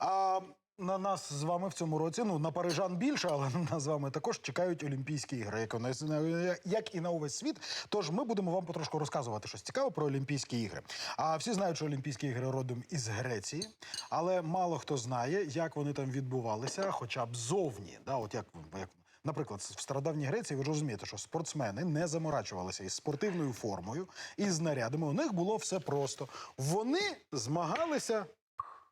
А на нас з вами в цьому році, ну на парижан більше, але на нас з вами також чекають Олімпійські ігри, як, і на увесь світ. Тож ми будемо вам потрошку розказувати щось цікаве про Олімпійські ігри. А всі знають, що Олімпійські ігри родом із Греції, але мало хто знає, як вони там відбувалися, хоча б зовні. Да, от як, як Наприклад, в стародавній Греції ви ж розумієте, що спортсмени не заморачувалися із спортивною формою, із знарядами. У них було все просто. Вони змагалися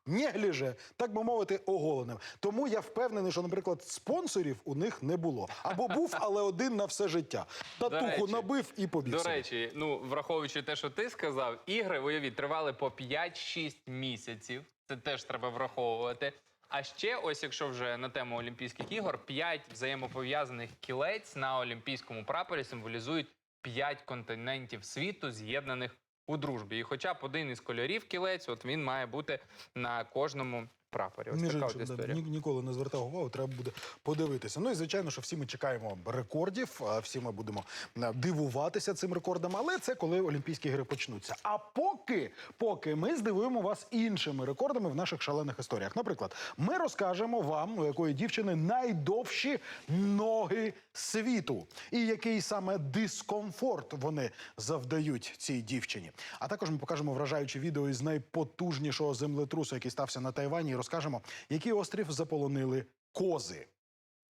негліже, так би мовити, оголеним. Тому я впевнений, що, наприклад, спонсорів у них не було. Або був, але один на все життя. Татуху речі, набив і побіг. До речі, ну враховуючи те, що ти сказав, ігри уявіть тривали по 5-6 місяців. Це теж треба враховувати. А ще, ось якщо вже на тему Олімпійських ігор, 5 взаємопов'язаних кілець на олімпійському прапорі символізують 5 континентів світу, з'єднаних у дружбі. І хоча б один із кольорів кілець, от він має бути на кожному прапорі. Ось Між така от іншим, історія. ні- ніколи не звертав увагу, треба буде подивитися. Ну і звичайно, що всі ми чекаємо рекордів, всі ми будемо е, дивуватися цим рекордам, але це коли Олімпійські ігри почнуться. А поки, поки ми здивуємо вас іншими рекордами в наших шалених історіях. Наприклад, ми розкажемо вам, у якої дівчини найдовші ноги світу, і який саме дискомфорт вони завдають цій дівчині. А також ми покажемо вражаюче відео із найпотужнішого землетрусу, який стався на Тайвані, розкажемо, який острів заполонили кози.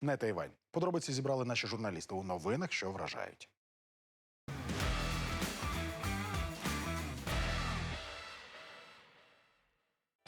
Не Тайвань. Подробиці зібрали наші журналісти у новинах, що вражають.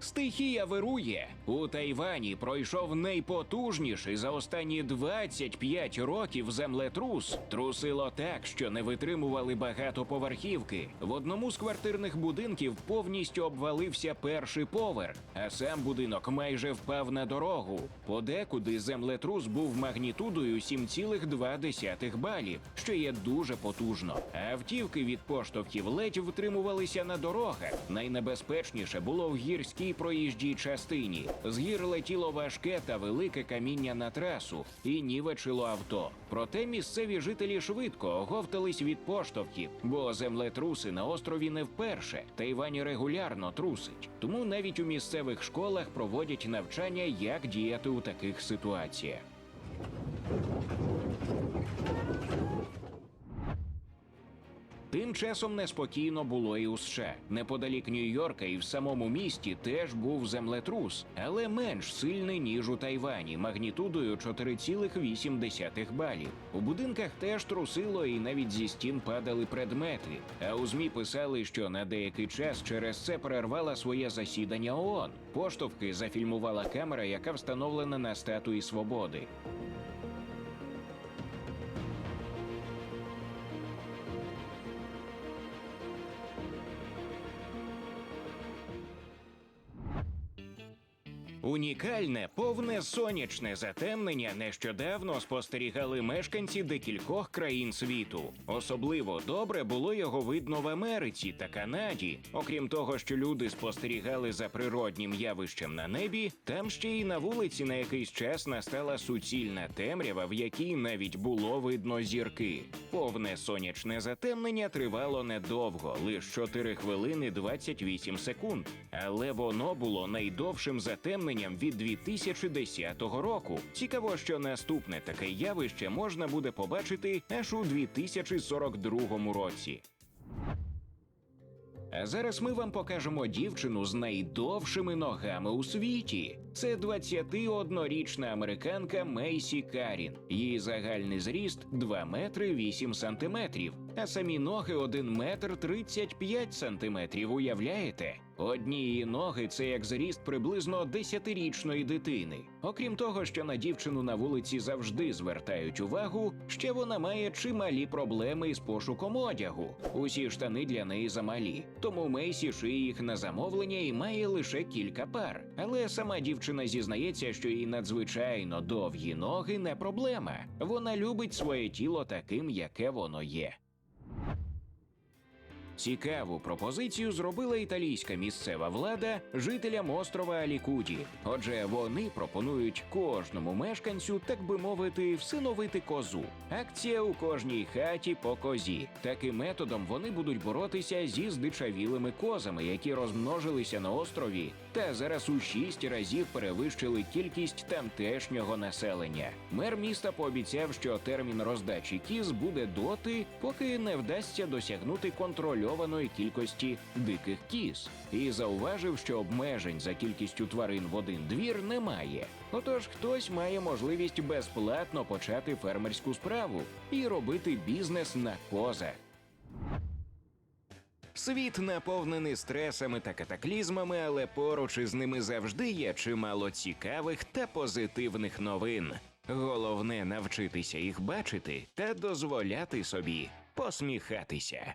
Стихія вирує. У Тайвані пройшов найпотужніший за останні 25 років землетрус. Трусило так, що не витримували багатоповерхівки. В одному з квартирних будинків повністю обвалився перший поверх, а сам будинок майже впав на дорогу. Подекуди землетрус був магнітудою 7,2 балів, що є дуже потужно. Автівки від поштовхів ледь втримувалися на дорогах. Найнебезпечніше було в гірській проїжджій частині. З гір летіло важке та велике каміння на трасу і нівечило авто. Проте місцеві жителі швидко оговтались від поштовхів, бо землетруси на острові не вперше. Тайвань регулярно трусить. Тому навіть у місцевих школах проводять навчання, як діяти у таких ситуаціях. Тим часом неспокійно було і у США. Неподалік Нью-Йорка і в самому місті теж був землетрус, але менш сильний ніж у Тайвані, магнітудою 4,8 балів. У будинках теж трусило і навіть зі стін падали предмети. А у змі писали, що на деякий час через це перервала своє засідання ООН. Поштовхи зафільмувала камера, яка встановлена на статуї свободи. Унікальне, повне сонячне затемнення нещодавно спостерігали мешканці декількох країн світу. Особливо добре було його видно в Америці та Канаді. Окрім того, що люди спостерігали за природнім явищем на небі, там ще й на вулиці на якийсь час настала суцільна темрява, в якій навіть було видно зірки. Повне сонячне затемнення тривало недовго, лише 4 хвилини 28 секунд. Але воно було найдовшим затемненням від 2010 року. Цікаво, що наступне таке явище можна буде побачити аж у 2042 році. А зараз ми вам покажемо дівчину з найдовшими ногами у світі. Це 21-річна американка Мейсі Карін. Її загальний зріст 2 метри 8 сантиметрів, а самі ноги 1 метр 35 сантиметрів. Уявляєте? Одні її ноги це як зріст приблизно десятирічної дитини. Окрім того, що на дівчину на вулиці завжди звертають увагу, ще вона має чималі проблеми із пошуком одягу. Усі штани для неї замалі, тому Мейсі шиє їх на замовлення і має лише кілька пар. Але сама дівчина зізнається, що їй надзвичайно довгі ноги не проблема. Вона любить своє тіло таким, яке воно є. Цікаву пропозицію зробила італійська місцева влада жителям острова Алікуді. Отже, вони пропонують кожному мешканцю, так би мовити, всиновити козу. Акція у кожній хаті по козі. Таким методом вони будуть боротися зі здичавілими козами, які розмножилися на острові, та зараз у шість разів перевищили кількість тамтешнього населення. Мер міста пообіцяв, що термін роздачі кіз буде доти, поки не вдасться досягнути контрольованої кількості диких кіз, і зауважив, що обмежень за кількістю тварин в один двір немає. Отож, хтось має можливість безплатно почати фермерську справу і робити бізнес на козах. Світ наповнений стресами та катаклізмами, але поруч із ними завжди є чимало цікавих та позитивних новин. Головне навчитися їх бачити та дозволяти собі посміхатися.